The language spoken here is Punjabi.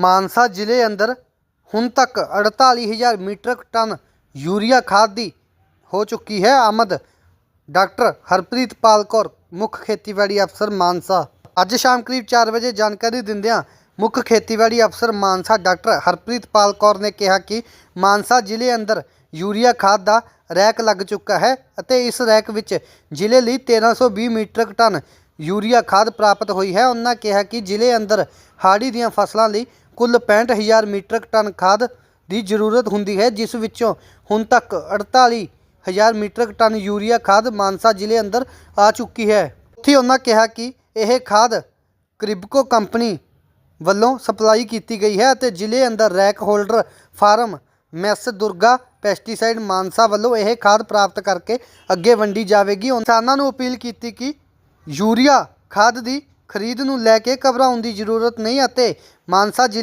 ਮਾਨਸਾ ਜ਼ਿਲ੍ਹੇ ਅੰਦਰ ਹੁਣ ਤੱਕ 48000 ਮੀਟ੍ਰਿਕ ਟਨ ਯੂਰੀਆ ਖਾਦ ਦੀ ਹੋ ਚੁੱਕੀ ਹੈ ਆਮਦ। ਡਾਕਟਰ ਹਰਪ੍ਰੀਤ ਪਾਲ ਕੌਰ, ਮੁੱਖ ਖੇਤੀਬਾੜੀ ਅਫਸਰ ਮਾਨਸਾ। ਅੱਜ ਸ਼ਾਮ ਕਰੀਬ 4 ਵਜੇ ਜਾਣਕਾਰੀ ਦਿੰਦਿਆਂ ਮੁੱਖ ਖੇਤੀਬਾੜੀ ਅਫਸਰ ਮਾਨਸਾ ਡਾਕਟਰ ਹਰਪ੍ਰੀਤ ਪਾਲ ਕੌਰ ਨੇ ਕਿਹਾ ਕਿ ਮਾਨਸਾ ਜ਼ਿਲ੍ਹੇ ਅੰਦਰ ਯੂਰੀਆ ਖਾਦ ਦਾ ਰੈਕ ਲੱਗ ਚੁੱਕਾ ਹੈ ਅਤੇ ਇਸ ਰੈਕ ਵਿੱਚ ਜ਼ਿਲ੍ਹੇ ਲਈ 1320 ਮੀਟ੍ਰਿਕ ਟਨ ਯੂਰੀਆ ਖਾਦ ਪ੍ਰਾਪਤ ਹੋਈ ਹੈ। ਉਹਨਾਂ ਕਿਹਾ ਕਿ ਜ਼ਿਲ੍ਹੇ ਅੰਦਰ ਹਾੜੀ ਦੀਆਂ ਫਸਲਾਂ ਲਈ ਕੁੱਲ 65000 ਮੀਟ੍ਰਿਕ ਟਨ ਖਾਦ ਦੀ ਜ਼ਰੂਰਤ ਹੁੰਦੀ ਹੈ, ਜਿਸ ਵਿੱਚੋਂ ਹੁਣ ਤੱਕ 48000 ਮੀਟ੍ਰਿਕ ਟਨ ਯੂਰੀਆ ਖਾਦ ਮਾਨਸਾ ਜ਼ਿਲ੍ਹੇ ਅੰਦਰ ਆ ਚੁੱਕੀ ਹੈ। ਉੱਥੇ ਉਹਨਾਂ ਕਿਹਾ ਕਿ ਇਹ ਖਾਦ ਕ੍ਰਿਬਕੋ ਕੰਪਨੀ ਵੱਲੋਂ ਸਪਲਾਈ ਕੀਤੀ ਗਈ ਹੈ ਅਤੇ ਜ਼ਿਲ੍ਹੇ ਅੰਦਰ rack holder firm messrs Durga pesticide Mansa ਵੱਲੋਂ ਇਹ ਖਾਦ ਪ੍ਰਾਪਤ ਕਰਕੇ ਅੱਗੇ ਵੰਡੀ ਜਾਵੇਗੀ। ਕਿਸਾਨਾਂ ਨੂੰ ਅਪੀਲ ਕੀਤੀ ਕਿ ਯੂਰੀਆ ਖਾਦ ਦੀ ਖਰੀਦ ਨੂੰ ਲੈ ਕੇ ਘਬਰਾਉਣ ਦੀ ਜ਼ਰੂਰਤ ਨਹੀਂ ਅਤੇ ਮਾਨਸਾ ਜ਼ਿਲ੍ਹੇ